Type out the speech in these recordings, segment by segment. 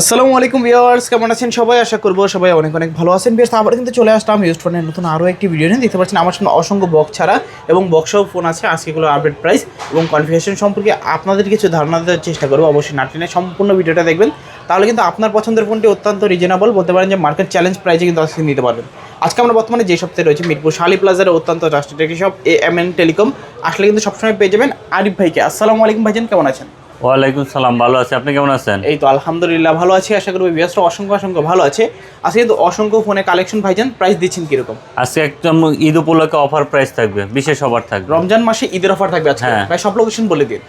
আসসালামু আলাইকুম ভিউয়ার্স, কেমন আছেন সবাই? আশা করব সবাই অনেক অনেক ভালো আছেন। বেশ আবার কিন্তু চলে আসলাম ইউজ ফোনের নতুন আরও একটি ভিডিও নিয়ে। দেখতে পাচ্ছেন, আমার সামনে অসংখ্য বক্স ছাড়া এবং বক্সও ফোন আছে। আজকে এগুলো আপডেট প্রাইস এবং কনফিগারেশন সম্পর্কে আপনাদের কিছু ধারণা দেওয়ার চেষ্টা করব। অবশ্যই নাটিনে সম্পূর্ণ ভিডিওটা দেখবেন। তাহলে কিন্তু আপনার পছন্দের ফোনটি অত্যন্ত রিজনেবল বলতে পারেন যে মার্কেট চ্যালেঞ্জ প্রাইসে কিন্তু আজকে নিতে পারবেন। আজকে আমরা বর্তমানে যে সপ্তাহে রয়েছে, মিরপুর শালি প্লাজার অত্যন্ত রাষ্ট্রীয় shop A M N Telecom আসলে কিন্তু সবসময় পেয়ে যাবেন আরিফ ভাইকে। আসসালামু আলাইকুম ভাইজান, কেমন আছেন? ওয়ালাইকুম সালাম ভালো আছি। আপনি কেমন আছেন? এই তো আলহামদুলিল্লাহ ভালো আছি। আশা করি বিয়াসটা অসংখ্য অসংখ্য ভালো আছে। আজকে তো অসংখ্য ফোনে কালেকশন ভাইজান প্রাইস দিচ্ছেন কীরকম? আজকে একদম ঈদ উপলক্ষে অফার প্রাইস থাকবে বিশেষ অফার থাকবে। রমজান মাসে ঈদের অফার থাকবে আজকে? হ্যাঁ। ভাই সব লোকেশন বলে দিন।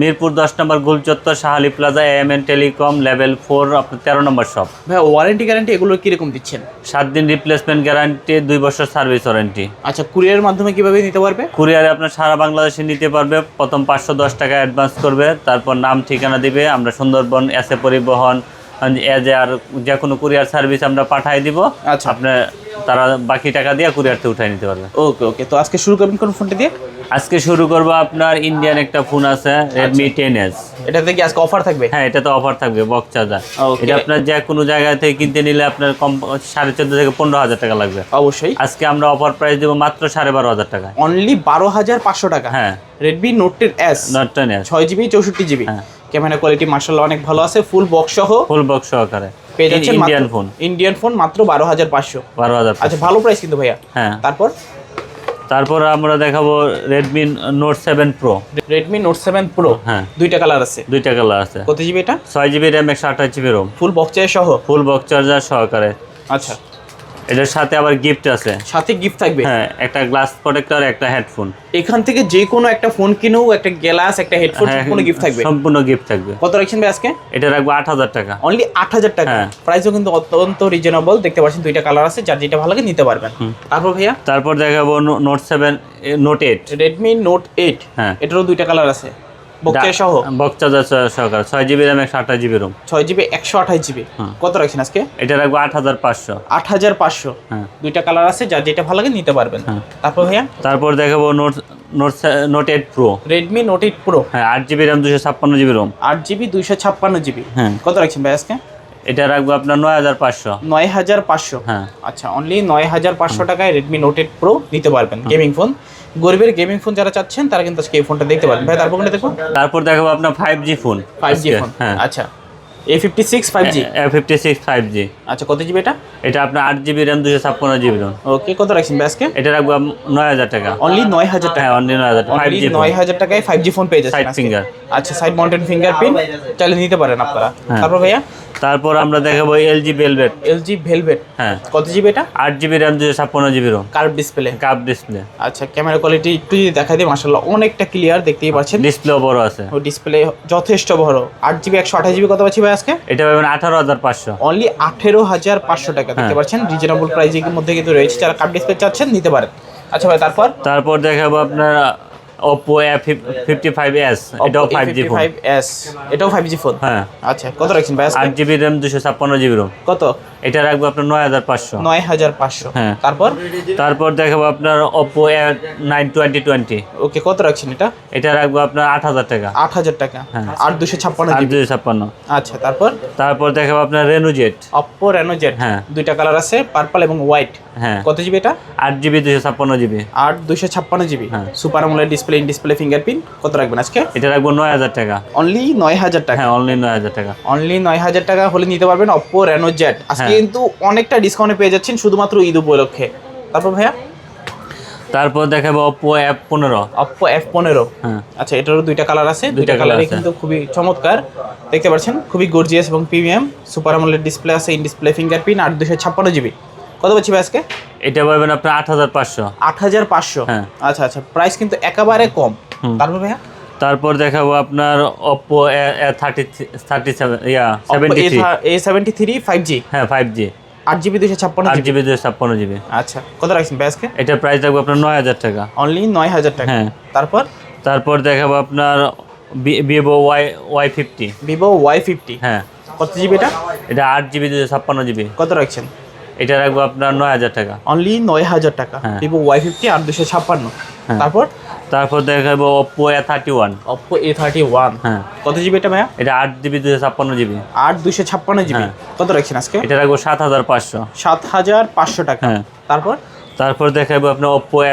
মিরপুর দশ নম্বর গুলচত্বর Shahali Plaza M N Telecom level four আপনার তেরো নম্বর শপ ভাই ওয়ারেন্টি গ্যারান্টি এগুলো কীরকম দিচ্ছেন? সাত দিন রিপ্লেসমেন্ট গ্যারান্টি দুই বছর সার্ভিস ওয়ারেন্টি আচ্ছা কুরিয়ারের মাধ্যমে কীভাবে নিতে পারবে? কুরিয়ারে আপনার সারা বাংলাদেশে নিতে পারবে। প্রথম পাঁচশো দশ টাকা অ্যাডভান্স করবে তারপর নাম ঠিকানা দিবে। আমরা সুন্দরবন এসে পরিবহন এজ আর যে কোনো কুরিয়ার সার্ভিস আমরা পাঠিয়ে দিব। আচ্ছা। আপনার তারা বাকি টাকা দিয়ে কুরিয়ারতে উঠাই নিতে পারবে। ওকে ওকে। তো আজকে শুরু করবেন কোন ফোনটা দিয়ে? আজকে শুরু করব আপনার ইন্ডিয়ান একটা ফোন আছে রেডমি টেন এস এটাতে কি আজকে অফার থাকবে? হ্যাঁ এটা তো অফার থাকবে বক্স চার্জার এটা আপনার যে কোনো জায়গা থেকে কিনতে নিলে আপনার কম সাড়ে চোদ্দ থেকে পনেরো হাজার টাকা লাগবে। অবশ্যই। আজকে আমরা অফার প্রাইস দেবো মাত্র সাড়ে বারো হাজার টাকা। অনলি বারো হাজার পাঁচশো টাকা? হ্যাঁ। Redmi Note ten S Note ten S ছয় জিবি চৌষট্টি জিবি হ্যাঁ। ক্যামেরা কোয়ালিটি মার্শাল অনেক ভালো আছে ফুল বক্স সহ। ফুল বক্স সহকারে। পেয়ে যাচ্ছেন ইন্ডিয়ান ফোন ইন্ডিয়ান ফোন মাত্র বারো হাজার পাঁচশো। বারো হাজার আচ্ছা ভালো প্রাইস কিন্তু ভাইয়া। হ্যাঁ। তারপর? তারপর আমরা দেখাবো Redmi Note seven Pro Redmi Note seven Pro হ্যাঁ। দুইটা কালার আছে। দুইটা কালার আছে। কত জিবি এটা? ছয় জিবি র্যাম একশো আঠাশ GB ROM full box charger সহ? ফুল বক্স চার্জার সহকারে। আচ্ছা। এটার সাথে আবার গিফট আছে। সাথে গিফট থাকবে? হ্যাঁ একটা গ্লাস প্রোটেক্টর একটা হেডফোন এখান থেকে যে কোনো একটা ফোন কিনেও একটা গ্লাস একটা হেডফোন হ্যাঁ, কোনো গিফট থাকবে? সম্পূর্ণ গিফট থাকবে। কত রাখছেন ভাই আজকে? এটা রাখব আট হাজার টাকা। অনলি আট হাজার টাকা? হ্যাঁ। প্রাইসও কিন্তু অত্যন্ত রিজনেবল দেখতে পাচ্ছেন দুইটা কালার আছে যার যেটা ভালো লাগে নিতে পারবেন। তারপর ভাইয়া? তারপর দেখাবো Note seven Note eight Redmi Note eight হ্যাঁ। এটারও দুইটা কালার আছে। বক্সে সহ চার্জার সহকারে। ছয় জিবি র্যাম একশো আঠাশ জিবি রোম। ছয় জিবি একশো আঠাশ জিবি। হুম। কত রাখছেন আজকে? এটা রাখব আট হাজার পাঁচশো। আট হাজার পাঁচশো। হ্যাঁ। দুইটা কালার আছে যেটা ভালো লাগে নিতে পারবেন। হ্যাঁ। তারপর ভাইয়া? তারপর দেখাবো Note Note Note eight Pro. Redmi Note eight Pro হ্যাঁ আট জিবি র্যাম দুশো ছাপ্পান্ন জিবি রোম। আট জিবি দুইশো ছাপ্পান্ন জিবি। হ্যাঁ। কত রাখছেন ভাই আজকে? এটা রাখব আপনার নয় হাজার পাঁচশো। নয় হাজার পাঁচশো। হ্যাঁ। আচ্ছা অনলি নয় হাজার পাঁচশো টাকায় রেডমি নোট এইট প্রো নিতে পারবেন গেমিং ফোন গরিবের গেমিং ফোন যারা চাচ্ছেন তারা কিন্তু আজকে এই ফোনটা দেখতে পারেন ভাই তারপর কোনটা দেখুন তারপর দেখাবো আপনার five G phone five G phone হ্যাঁ। আচ্ছা। A fifty six five G A fifty six five G আচ্ছা কত জিবি এটা? এটা আপনার আট জিবি র্যাম দুশো ছাপ্পান্ন জিবি র্যাম ওকে কত রাখছেন আজকে? এটা রাখব নয় হাজার টাকা। অনলি নয় হাজার টাকা? হ্যাঁ অনলি নয় হাজার ফাইভ জি নয় হাজার টাকায় ফাইভ জি ফোন পেয়ে যাচ্ছেন সাইড ফিঙ্গার আচ্ছা সাইড মাউন্টেন ফিঙ্গার ফিঙ্গারপ্রিন্ট চাইলে নিতে পারেন আপনারা। হ্যাঁ। তারপর ভাইয়া? তারপর আমরা দেখাবো এলজি ভেলভেট এলজি ভেলভেট হ্যাঁ। কত জিবি এটা? আট জিবি র্যাম দুশো ছাপ্পান্ন GB ROM curve display curve display আচ্ছা ক্যামেরা কোয়ালিটি একটু যদি দেখা দিই মাসাল্লাহ অনেকটা ক্লিয়ার দেখতেই পাচ্ছেন। ডিসপ্লেও বড় আছে। ও ডিসপ্লে যথেষ্ট বড়। আট জিবি একশো আঠাশ জিবি কত পাচ্ছি ভাই আজকে? এটা পাবেন আঠারো হাজার পাঁচশো। অনলি আঠেরো হাজার পাঁচশো টাকা দেখতে হ্যাঁ। পাচ্ছেন রিজনেবল প্রাইসের মধ্যে কিন্তু রয়েছে। যারা কার্ড ডিসপ্লে চাচ্ছেন নিতে পারেন। আচ্ছা ভাই তারপর? তারপর দেখাবো আপনার Oppo A fifty five S এটাও five G phone five S এটাও ফাইভ জি ফোন হ্যাঁ। আচ্ছা কত রাখছেন ভাই আজকে? আট জিবি র্যাম দুশো ছাপ্পান্ন জিবি রোম কত? এটা রাখব আপনার নয় হাজার পাঁচশো। নয় হাজার পাঁচশো। হ্যাঁ। তারপর? তারপর দেখাবো আপনার A nine twenty twenty okay কত রাখছেন এটা? এটা রাখব আপনার আট হাজার টাকা। আট হাজার টাকা। হ্যাঁ। আট দুশো ছাপ্পান্ন আট দুশো ছাপ্পান্ন। আচ্ছা তারপর? তারপর দেখাবো আপনার রেনুজেট অপ্পো রেনো জেড হ্যাঁ। দুইটা কালার আছে পার্পল এবং হোয়াইট হ্যাঁ। কত জিবি এটা? আট জিবি দুশো ছাপ্পান্ন জিবি। আট দুশো ছাপ্পান্ন জিবি। হ্যাঁ। Super AMOLED display in display fingerprint কত রাখবেন আজকে? এটা রাখব নয় হাজার টাকা। অনলি নয় হাজার টাকা। হ্যাঁ অনলি নয় হাজার টাকা। অনলি নয় হাজার টাকা হলে নিতে পারবেন অপ্পো রেনো জেড আজকে। কিন্তু অনেকটা ডিসকাউন্টে পেয়ে যাচ্ছেন শুধুমাত্র ঈদ উপলক্ষে। তারপর ভাইয়া? তারপর দেখাবো ওপো অ্যাপ পনেরো। অপ্পো এফ পনেরো। হ্যাঁ। আচ্ছা এটারও দুইটা কালার আছে। দুইটা কালারই কিন্তু খুবই চমৎকার। দেখতে পাচ্ছেন খুবই গর্জিয়াস এবং প্রিমিয়াম সুপার আমলের ডিসপ্লে আছে ইন ডিসপ্লে ফিঙ্গারপ্রিন্ট আর দুশো ছাপ্পান্ন জিবি কত পাচ্ছি ভাই আজকে? এটা পাবেন আপনার আট হাজার পাঁচশো। আট হাজার পাঁচশো। হ্যাঁ। আচ্ছা আচ্ছা প্রাইস কিন্তু একেবারে কম। তারপর ভাইয়া? তারপর দেখাবো আপনার Oppo thirty thirty seven yeah seventy A seventy three five G হ্যাঁ ফাইভ জি আট জিবি দুশো ছাপ্পান্ন আট জিবি দুশো ছাপ্পান্ন জিবি আচ্ছা কত রাখছেন আজকে? এটার প্রাইস থাকবে আপনার নয় হাজার টাকা। অনলি নয় হাজার টাকা। হ্যাঁ। তারপর? তারপর দেখাবো আপনার Vivo Y Y fifty Vivo Y fifty হ্যাঁ। কত জিবি এটা? এটা আট জিবি দুশো ছাপ্পান্ন জিবি কত রাখছেন? এটা রাখব আপনার নয় হাজার টাকা। অনলি নয় হাজার টাকা। ভিভো ওয়াই ফিফটি আর দুশো ছাপ্পান্ন। হ্যাঁ। তারপর? তারপর দেখাবো Oppo A thirty one Oppo A thirty one হ্যাঁ। কত জিবি এটা ভাইয়া? এটা আট জিবি দুশো ছাপ্পান্ন জিবি আট দুইশো ছাপ্পান্ন জিবি। কত রাখছেন আজকে? এটা রাখব সাত হাজার পাঁচশো। সাত হাজার পাঁচশো টাকা। হ্যাঁ। তারপর? তারপর দেখাবো আপনার অপ্পো এ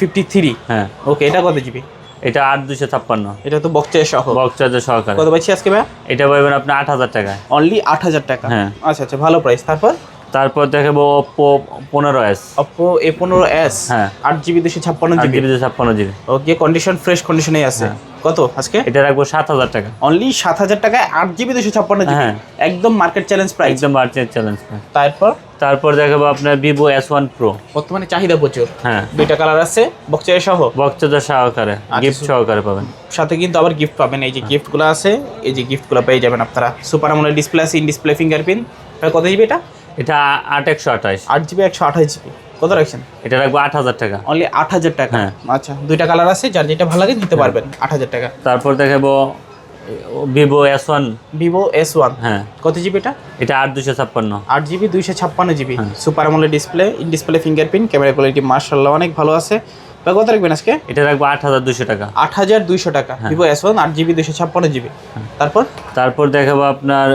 ফিফটি থ্রি হ্যাঁ। ওকে এটা কত জিবি এটা আট দুশো ছাপ্পান্ন। এটা তো বক্সের সহ। বক্স চার্জার সহকারে। কত পাচ্ছি আজকে ভাইয়া? এটা পাবেন আপনি আট হাজার টাকায়। অনলি আট হাজার টাকা। হ্যাঁ। আচ্ছা আচ্ছা ভালো প্রাইস তারপর? তারপর দেখাবো ওপ্পো পনেরো এস অপ্পো এ পনেরো এস হ্যাঁ। আট জিবি দুশো ছাপ্পান্ন জিবি। দুশো ছাপ্পান্ন জিবি। ওকে কন্ডিশন ফ্রেশ কন্ডিশনেই আছে। হ্যাঁ। কত আজকে? এটা রাখব সাত হাজার টাকা। অনলি সাত হাজার টাকায় আট জিবি দুশো ছাপ্পান্ন জিবি। হ্যাঁ। একদম মার্কেট চ্যালেঞ্জ প্রাইস একদম মার্কেট চ্যালেঞ্জ তারপর? তারপর দেখাবো আপনার ভিভো এস ওয়ান প্রো বর্তমানে চাহিদা প্রচুর। হ্যাঁ। দুইটা কালার আছে বক্সের সহ। বক্স চার্জার সহকারে আচ্ছা, গিফট সহকারে পাবেন। সাথে কিন্তু আবার গিফট পাবেন। এই যে গিফটগুলো আছে এই যে গিফটগুলো পেয়ে যাবেন আপনারা। সুপার আমলের ডিসপ্লে আছে ইন ডিসপ্লে ফিঙ্গারপ্রিন্ট কত জিবি এটা? এটা আট একশো আঠাশ আট জিবি একশো আঠাশ জিবি। কত রাখছেন? এটা রাখব আট হাজার টাকা। অনলি আট হাজার টাকা? হ্যাঁ। আচ্ছা দুইটা কালার আছে যার যেটা ভালো লাগে নিতে পারবেন আট হাজার টাকা। তারপর দেখাবো Vivo S one Vivo S one হ্যাঁ। কত জিবি এটা? এটা আট দুশো ছাপ্পান্ন। আট জিবি দুইশো ছাপ্পান্ন জিবি। হ্যাঁ। Super AMOLED display in display fingerprint camera quality মার্শাল্লাহ অনেক ভালো আছে। বা কত রাখবেন আজকে? এটা রাখব আট হাজার দুশো টাকা। আট হাজার দুইশো টাকা। হ্যাঁ। ভিভো এস ওয়ান আট জিবি দুইশো ছাপ্পান্ন জিবি। তারপর? তারপর দেখাবো আপনার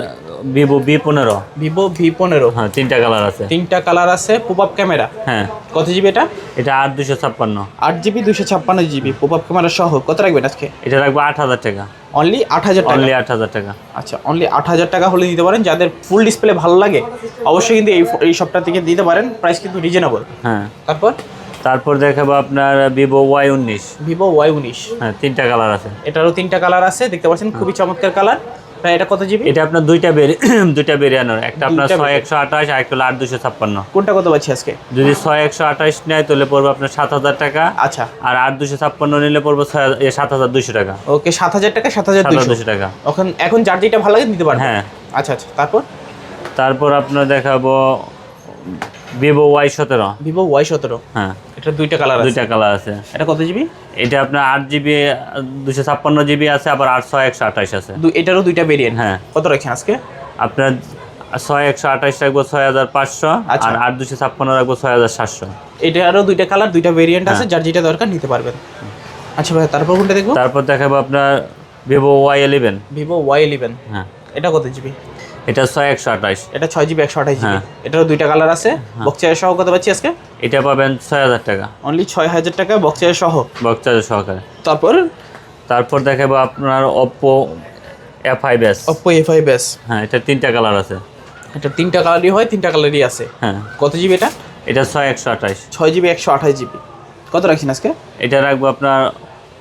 ভিভো বি পনেরো। ভিভো ভি পনেরো। হ্যাঁ তিনটা কালার আছে। তিনটা কালার আছে পপ আপ ক্যামেরা হ্যাঁ। কত জিবি এটা? এটা আট দুশো ছাপ্পান্ন। আট জিবি দুশো ছাপ্পান্ন জিবি পপ আপ ক্যামেরা সহ কত রাখবেন আজকে? এটা রাখব আট হাজার টাকা। অনলি আট হাজার অনলি আট হাজার টাকা। আচ্ছা অনলি আট হাজার টাকা হলে দিতে পারেন। যাদের ফুল ডিসপ্লে ভালো লাগে অবশ্যই কিন্তু এই এই সবটা থেকে দিতে পারেন। প্রাইস কিন্তু রিজনেবল হ্যাঁ। তারপর? তারপর দেখাবো আপনার ভিভো ওয়াই উনিশ। ভিভো ওয়াই উনিশ। হ্যাঁ তিনটা কালার আছে। এটারও তিনটা কালার আছে দেখতে পাচ্ছেন? খুবই চমৎকার কালার এটা কত জিবি? এটা আপনার দুইটা বেরি দুইটা বেরিয়ানোর একটা আপনার ছয় একশো আঠাশ আর একটা আট দুশো ছাপ্পান্ন। কোনটা কত পাচ্ছি আজকে? যদি ছয় একশো আঠাশ নেয় তাহলে পড়বে আপনার সাত হাজার টাকা। আচ্ছা। আর আট দুশো ছাপ্পান্ন নিলে পড়বে সাত হাজার দুশো টাকা। ওকে সাত হাজার টাকা সাত হাজার দুশো টাকা। এখন এখন যার যেটা ভালো লাগে পারবেন হ্যাঁ। আচ্ছা আচ্ছা তারপর? তারপর আপনার দেখাবো ভিভো ওয়াই সতেরো। ভিভো ওয়াই সতেরো। হ্যাঁ। এটা দুইটা কালার দুইটা কালার আছে। এটা কত জিবি এটা আপনার আট জিবি দুশো ছাপ্পান্ন জিবি আছে আবার আট ছয় একশো আঠাশ আছে। এটারও দুইটা ভেরিয়েন্ট হ্যাঁ। কত রাখছেন আজকে? আপনার ছয় একশো আঠাশ রাখব ছয় হাজার পাঁচশো আচ্ছা। আর আট দুশো ছাপ্পান্ন রাখব ছয় হাজার সাতশো। এটারও দুইটা কালার দুইটা ভেরিয়েন্ট আছে হ্যাঁ। যার যেটা দরকার নিতে পারবেন। আচ্ছা ভাই তারপর কোনটা দেখব? তারপর দেখাবো আপনার Vivo Y eleven Vivo Y eleven হ্যাঁ। এটা কত জিবি এটা ছয় একশো আঠাশ। এটা ছয় জিবি একশো আঠাশ জিবি। হ্যাঁ। এটারও দুইটা কালার আছে। বক্সের সহ কত পাচ্ছি আজকে? এটা পাবেন ছয় হাজার টাকা। অনলি ছয় হাজার টাকা বক্সের সহ। বক্সার সহকারে। তারপর? তারপর দেখাবো আপনার Oppo F five S Oppo A five S হ্যাঁ এটা তিনটা কালার আছে। এটা তিনটা কালারই হয় তিনটা কালারই আছে। হ্যাঁ। কত জিবি এটা? এটা ছয় একশো আঠাশ। ছয় জিবি একশো আঠাশ জিবি। কত রাখছেন আজকে? এটা রাখব আপনার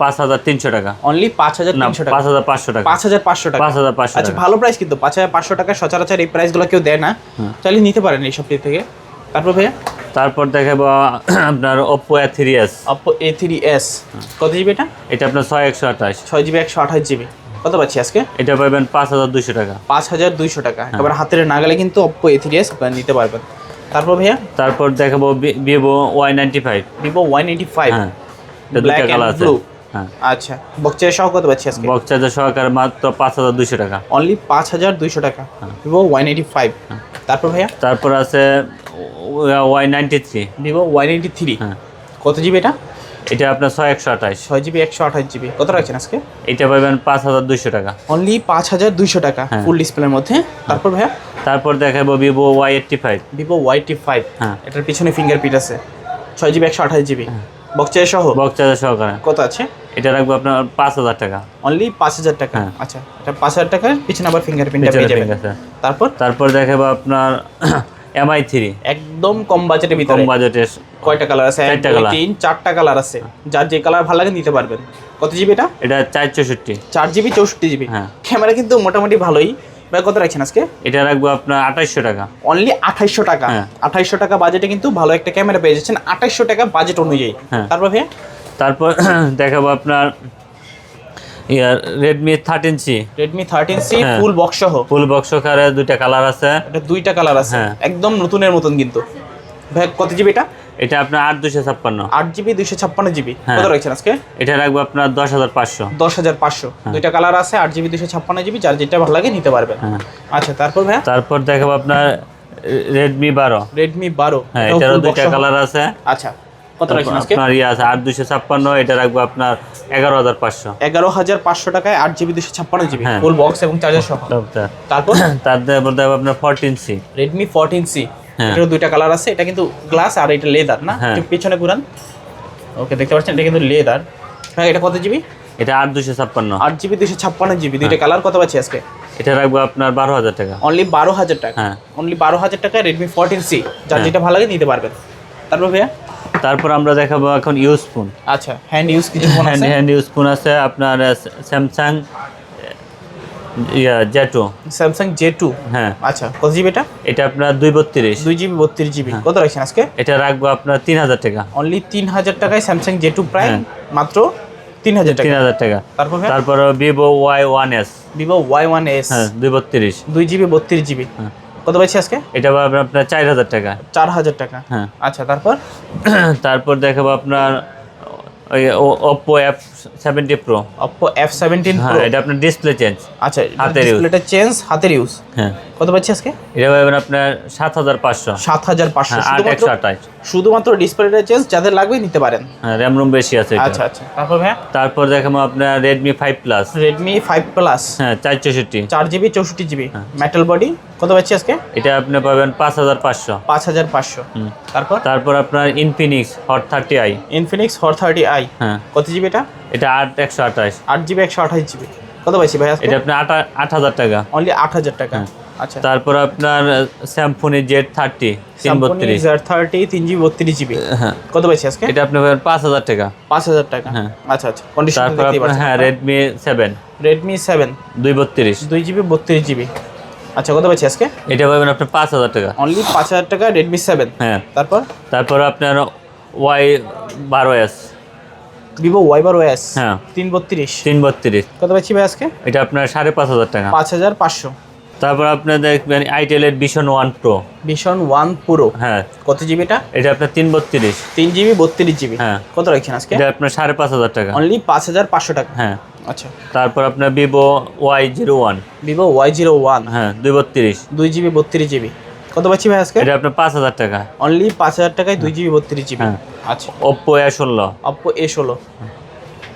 পাঁচ হাজার তিনশো টাকা। অনলি পাঁচ হাজার তিনশো টাকা। পাঁচ হাজার পাঁচশো টাকা। পাঁচ হাজার পাঁচশো টাকা। পাঁচ হাজার পাঁচশো আচ্ছা ভালো প্রাইস কিন্তু পাঁচ হাজার পাঁচশো টাকা সচরাচর এই প্রাইসগুলো কেউ দেয় না। চাইলে নিতে পারেন থেকে। তারপর ভাইয়া? তারপর দেখাবো আপনার কত জিবি এটা? এটা আপনার ছয় একশো আঠাশ। ছয় জিবি একশো আঠাশ জিবি কত পাচ্ছি আজকে? এটা পাবেন পাঁচ হাজার দুশো টাকা। পাঁচ হাজার দুইশো টাকা। এবার হাতের নাগালে কিন্তু এ থ্রি এস আপনারা নিতে পারবেন। তারপর ভাইয়া? তারপর দেখাবো Vivo Y ninety five Vivo one eighty five হ্যাঁ। and কালার আছে। হ্যাঁ আচ্ছা বক্সের সহ কত পাচ্ছি আজকে? বক্স চার্জার সহকারে মাত্র পাঁচ হাজার দুশো টাকা। অনলি পাঁচ হাজার দুইশো টাকা। ভিভো ওয়ান এইটি ফাইভ তারপর ভাইয়া? তারপর আছে Y ninety three Vivo one eighty three হ্যাঁ। কত জিবি এটা? এটা আপনার ছয় একশো আঠাশ। ছয় জিবি একশো আঠাশ জিবি। কত রাখছেন আজকে? এটা পাবেন পাঁচ হাজার দুশো টাকা। অনলি পাঁচ হাজার দুইশো টাকা হ্যাঁ। ফুল ডিসপ্লের মধ্যে। তারপর ভাইয়া? তারপর দেখাবো Vivo Y eighty five Vivo Y T five হ্যাঁ। এটার পিছনে ফিঙ্গারপ্রিন্ট আছে। ছয় জিবি একশো আঠাশ জিবি। বক্সের সহ বক্স চার্জার সহকারে কত আছে? এটা রাখব আপনার পাঁচ হাজার টাকা। অনলি পাঁচ হাজার টাকা? হ্যাঁ। আচ্ছা এটা পাঁচ হাজার টাকা পিছনে আবার ফিঙ্গারপ্রিন্টটা পিছনে পেয়ে যাবেন। তারপর? তারপর দেখাবো আপনার এমআই থ্রি একদম কম বাজেটের ভিতরে। কম বাজেটের কয়টা কালার আছে? চারটা colour। তিন চারটা কালার আছে। যার যে কালার ভালো লাগে নিতে পারবেন। কত জিবি এটা? এটা চার চৌষট্টি। চার জিবি চৌষট্টি জিবি হ্যাঁ। ক্যামেরা কিন্তু মোটামুটি ভালোই। ভাই কত রাখছেন আজকে? এটা রাখব আপনার আঠাইশশো টাকা। অনলি আঠাইশশো টাকা। হ্যাঁ। আঠাইশশো টাকা বাজেটে কিন্তু ভালো একটা ক্যামেরা পেয়ে যাচ্ছেন। আঠাইশশো টাকা বাজেট অনুযায়ী। হ্যাঁ। তারপর ভাইয়া? তারপর দেখাবো আপনার ইয়ার Redmi thirteen C Redmi thirteen C. Full box সহ। ফুল বক্স কারে দুইটা কালার আছে। এটা দুইটা কালার আছে। হ্যাঁ। একদম নতুনের মতন কিন্তু। ভাই কত জিবি এটা? এটা আপনার আট দুশো ছাপ্পান্ন। আট জিবি দুইশো ছাপ্পান্ন জিবি হ্যাঁ। কত রাখছেন আজকে? এটা রাখব আপনার দশ হাজার পাঁচশো। দশ হাজার পাঁচশো। হ্যাঁ। দুইটা কালার আছে আট জিবি দুইশো ছাপ্পান্ন জিবি যার যেটা ভালো লাগে নিতে পারবেন। আচ্ছা তারপর ভাইয়া? তারপর দেখাবো আপনার রেডমি বারো। রেডমি বারো। হ্যাঁ এটারও দুইটা কালার আছে। আচ্ছা। কত রাখছেন আজকে? আপনার ইয়ে আছে আট দুশো ছাপ্পান্ন এটা রাখব আপনার এগারো হাজার পাঁচশো। এগারো হাজার পাঁচশো টাকায় আট জিবি দুশো ছাপ্পান্ন জিবি? হ্যাঁ। ফুল বক্স এবং চার্জার সহ। তারপর? তারপর দেবো আপনার fourteen C Redmi fourteen C হ্যাঁ। দুইটা কালার আছে এটা কিন্তু গ্লাস আর এটা লেদার না? হ্যাঁ। পিছনে ঘুরান। ওকে দেখতে পাচ্ছেন এটা কিন্তু লেদার হ্যাঁ এটা কত জিবি? এটা আট দুশো ছাপ্পান্ন। আট জিবি দুশো ছাপ্পান্ন জিবি। দুইটা কালার কত পাচ্ছি আজকে? এটা রাখব আপনার বারো হাজার টাকা। অনলি বারো হাজার টাকা? হ্যাঁ। অনলি বারো হাজার টাকা রেডমি ফোরটিন সি যার। যেটা ভালো লাগে নিতে পারবেন। তারপর ভাইয়া? তারপর আমরা দেখাবো এখন ইউজ ফোন আচ্ছা হ্যান্ড ইউজ কিছু ফোন আছে? হ্যান্ড ইউজ ফোন আছে আপনার Samsung yeah Samsung J two হ্যাঁ। আচ্ছা কত জিবি এটা? এটা আপনার দুই বত্রিশ। দুই জিবি বত্রিশ জিবি হ্যাঁ। কত রাখছেন আজকে? এটা রাখব আপনার তিন হাজার টাকা। অনলি তিন হাজার টাকায় স্যামসাং জে টু প্রাইম। মাত্র তিন হাজার তিন হাজার টাকা। তারপর তারপর Vivo Y one S Vivo Y one S হ্যাঁ দুই বত্রিশ। দুই জিবি বত্রিশ জিবি হ্যাঁ। কত পাচ্ছি আজকে? এটা পাবেন আপনার চার হাজার টাকা। চার হাজার টাকা। হ্যাঁ। আচ্ছা তারপর? তারপর দেখাবো আপনার ওই Oppo F seventy Pro Oppo F seventeen হ্যাঁ এটা আপনার ডিসপ্লে চেঞ্জ আচ্ছা হাতের। ডিসপ্লেটা চেঞ্জ হাতের ইউজ হ্যাঁ। কত পাচ্ছি আজকে? এটা পাবেন আপনার সাত হাজার পাঁচশো। সাত হাজার পাঁচশো। হ্যাঁ শুধুমাত্র একশো আঠাশ শুধুমাত্র ডিসপ্লেটা চেঞ্জ যাদের লাগবে নিতে পারেন। হ্যাঁ র্যাম রুম বেশি আছে আচ্ছা আচ্ছা। তারপর ভাইয়া? তারপর দেখাবো আপনার Redmi five plus Redmi five plus হ্যাঁ চার চৌষট্টি। চার জিবি চৌষট্টি জিবি হ্যাঁ। মেটাল বডি কত পাচ্ছি আজকে? এটা আপনি পাবেন পাঁচ হাজার পাঁচশো। পাঁচ হাজার পাঁচশো। তারপর? তারপর আপনার Infinix hot thirty I Infinix hot thirty I হ্যাঁ। কত জিবি এটা? এটা আট একশো আঠাশ। আট জিবি একশো আঠাশ জিবি। কত পাইছি ভাই এটা আপনার আট আট হাজার টাকা। অনলি আট হাজার টাকা। হ্যাঁ। আচ্ছা। তারপর আপনার স্যামফোনি জেড থার্টি তিন বত্রিশ। থার্টি তিন জিবি বত্রিশ জিবি। হ্যাঁ। কত পাইছি আজকে? এটা আপনি পাবেন পাঁচ হাজার টাকা। পাঁচ হাজার টাকা। হ্যাঁ। আচ্ছা আচ্ছা। কন্ডিশন তারপর আপনার হ্যাঁ রেডমি সেভেন রেডমি সেভেন দুই বত্রিশ। দুই জিবি বত্রিশ জিবি। আচ্ছা কত পাইছি আজকে? এটা পাবেন আপনার পাঁচ হাজার টাকা। অনলি পাঁচ হাজার টাকা রেডমি সেভেন হ্যাঁ। তারপর? তারপর আপনার ওয়াই বারো এস ভিভো ওয়াইবার ওএস হ্যাঁ। তিন বত্রিশ তিন বত্রিশ কত পাচ্ছি ভাই আজকে? এটা আপনার সাড়ে পাঁচ হাজার টাকা। পাঁচ হাজার পাঁচশো। তারপর আপনার দেখবেন আইটেলের vision one pro vision one pro হ্যাঁ। কত জিবি এটা এটা আপনার তিন বত্রিশ তিন জিবি বত্রিশ জিবি হ্যাঁ। কত রাখছেন আজকে? এটা আপনার সাড়ে পাঁচ হাজার টাকা। অনলি পাঁচ হাজার পাঁচশো টাকা। হ্যাঁ। আচ্ছা। তারপর আপনার Vivo Y zero one Vivo Y zero one হ্যাঁ দুই বত্রিশ। দুই জিবি বত্রিশ জিবি কত পাচ্ছি ভাই আজকে? এটা আপনার পাঁচ হাজার টাকা। অনলি পাঁচ হাজার টাকায় দুই জিবি বত্রিশ জিবি। হ্যাঁ। আচ্ছা। ওপ্পো এ ষোলো। অপ্পো এ ষোলো।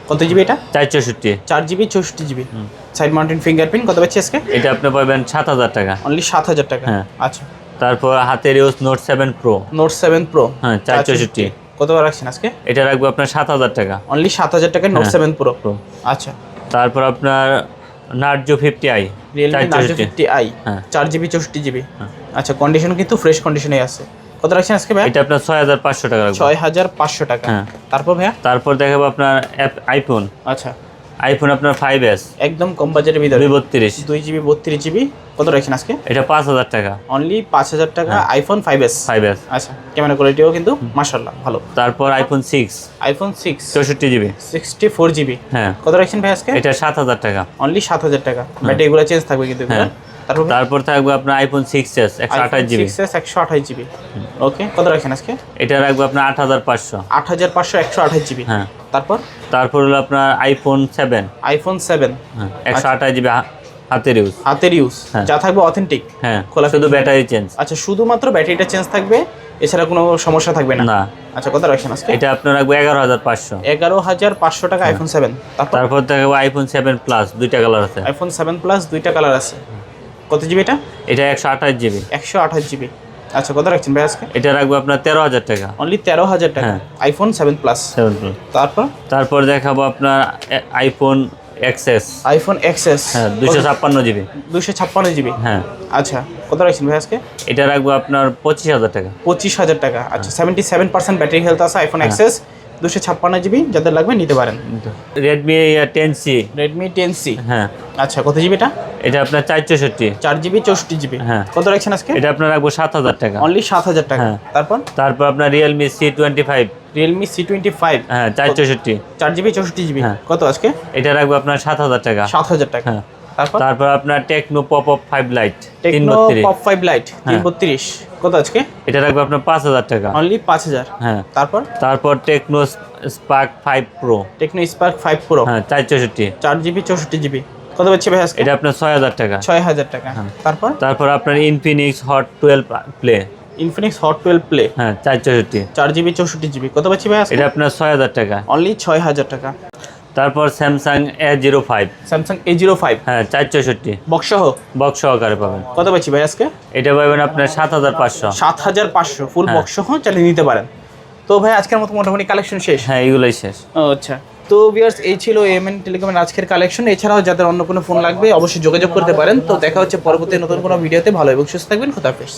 কত জিবি এটা? চার চৌষট্টি। চার জিবি চৌষট্টি জিবি। সাইড মাউন্টেন ফিঙ্গারপ্রিন্ট কত পাচ্ছি আজকে? এটা আপনি পাবেন সাত হাজার টাকা। অনলি সাত হাজার টাকা। হ্যাঁ। আচ্ছা। তারপর হাতের use note seven pro note seven pro হ্যাঁ চার চৌষট্টি। কত রাখছেন আজকে? এটা রাখব আপনার সাত হাজার টাকা। অনলি সাত হাজার টাকায় নোট। সেভেন প্রো প্রো আচ্ছা। তারপর আপনার Narzo fifty I Realme Narzo fifty I. চার জিবি চৌষট্টি জিবি। হ্যাঁ। আচ্ছা কন্ডিশন কিন্তু ফ্রেশ কন্ডিশনে আছে। কত রাখছেন আজকে ভাই এটা আপনার ছয় হাজার পাঁচশো টাকা রাখব। ছয় হাজার পাঁচশো টাকা। হ্যাঁ। তারপর ভাইয়া? তারপর দেখাবো আপনার আইফোন আচ্ছা। আইফোন আপনার ফাইভ এস একদম কম বাজেটের ভিতরে। দুই বত্রিশ। দুই জিবি বত্রিশ জিবি। কত রাখছেন আজকে? এটা পাঁচ হাজার টাকা। অনলি পাঁচ হাজার টাকা। IPhone five S five S আচ্ছা ক্যামেরা কোয়ালিটিও কিন্তু মাশাল্লাহ ভালো। তারপর আইফোন সিক্স আইফোন সিক্স চৌষট্টি জিবি। Sixty four GB. হ্যাঁ। কত রাখছেন ভাই আজকে? এটা সাত হাজার টাকা। অনলি সাত হাজার টাকা। ব্যাটারি এগুলো চেঞ্জ থাকবে কিন্তু হ্যাঁ। তারপর থাকবে আপনার আইফোন সিক্স এস একশো আঠাশ জিবি সিক্স একশো আঠাশ জিবি ওকে কত রাখছেন আজকে? এটা রাখবে আপনার আট হাজার পাঁচশো। আট হাজার পাঁচশো একশো আঠাশ জিবি হ্যাঁ। তারপর? তারপর হলো আপনার আইফোন সেভেন আইফোন সেভেন হ্যাঁ একশো আঠাশ জিবি হাতের ইউজ হাতের ইউজ হ্যাঁ। যা থাকবে অথেন্টিক হ্যাঁ খোলা শুধু ব্যাটারি চেঞ্জ আচ্ছা শুধুমাত্র ব্যাটারিটা চেঞ্জ থাকবে এছাড়া কোনো সমস্যা থাকবে না? না। আচ্ছা কত রাখছেন আজকে? এটা আপনার রাখব এগারো হাজার পাঁচশো। এগারো হাজার পাঁচশো টাকা আইফোন সেভেন তারপর? তারপর থাকবে আইফোন সেভেন প্লাস দুইটা কালার আছে। আইফোন সেভেন প্লাস দুইটা কালার আছে। কত জিবি এটা? এটা একশো আঠাশ জিবি। একশো আঠাশ জিবি। আচ্ছা কত রাখছেন ভাই আজকে? এটা রাখব আপনার তেরো হাজার টাকা। অনলি তেরো হাজার টাকা। হ্যাঁ। IPhone seven plus seven plus তারপর? তারপর দেখাবো আপনার আইফোন এক্সএস আইফোন এক্সএস হ্যাঁ দুশো ছাপ্পান্ন জিবি। দুশো ছাপ্পান্ন জিবি। হ্যাঁ। আচ্ছা কত রাখছেন ভাই আজকে? এটা রাখব আপনার পঁচিশ হাজার টাকা। পঁচিশ হাজার টাকা। আচ্ছা seventy seven percent battery health আছে আইফোন হ্যাঁ। এক্সএস দুশো ছাপ্পান্ন জিবি যাদের লাগবে নিতে পারেন। Redmi ten C Redmi ten C হ্যাঁ। আচ্ছা কত জিবি এটা? এটা আপনার চার চৌষট্টি। চার জিবি চৌষট্টি জিবি। হ্যাঁ। কত রাখছেন আজকে? এটা আপনার রাখব সাত হাজার টাকা। অনলি সাত হাজার টাকা। হ্যাঁ। তারপর? তারপর আপনার Realme C twenty five Realme C twenty five হ্যাঁ চার চৌষট্টি। চার জিবি চৌষট্টি জিবি। হ্যাঁ। কত আজকে? এটা রাখব আপনার সাত হাজার টাকা। সাত হাজার টাকা। হ্যাঁ। তারপর? তারপর আপনার Tecno pop up five lite Tecno pop five lite তিন হ্যাঁ। বত্রিশ। কত আজকে? এটা রাখব আপনার পাঁচ হাজার টাকা। অনলি পাঁচ হাজার। হ্যাঁ। তারপর? তারপর Tecno Spark five pro Tecno Spark five pro হ্যাঁ চার চৌষট্টি। চার জিবি চৌষট্টি জিবি কত পাচ্ছি ভাই আজকে? এটা আপনার ছয় হাজার টাকা। ছয় হাজার টাকা। হ্যাঁ। তারপর? তারপর আপনার Infinix hot twelve play Infinix hot twelve play হ্যাঁ চার চৌষট্টি। চার জিবি চৌষট্টি জিবি কত পাচ্ছি ভাই এটা আপনার ছয় হাজার টাকা। অনলি ছয় হাজার টাকা। তারপর Samsung A zero five Samsung A zero five হ্যাঁ চার চৌষট্টি। বক্স বক্স সহকারে পাবেন। কত পাচ্ছি ভাই আজকে? এটা পাবেন আপনার সাত হাজার পাঁচশো। সাত হাজার পাঁচশো ফুল হ্যাঁ। বক্স সহ চালিয়ে নিতে পারেন। তো ভাই আজকের মতো মোটামুটি কালেকশন শেষ? হ্যাঁ এগুলোই শেষ। ও, আচ্ছা। তো ভিউয়ার্স এই ছিল এমএন টেলিকমের আজকের কালেকশন এছাড়াও যাদের অন্য কোনো ফোন লাগবে অবশ্যই যোগাযোগ করতে পারেন। তো দেখা হচ্ছে পরবর্তী নতুন কোনো ভিডিওতে ভালো এবং সুস্থ থাকবেন। খোদাফেজ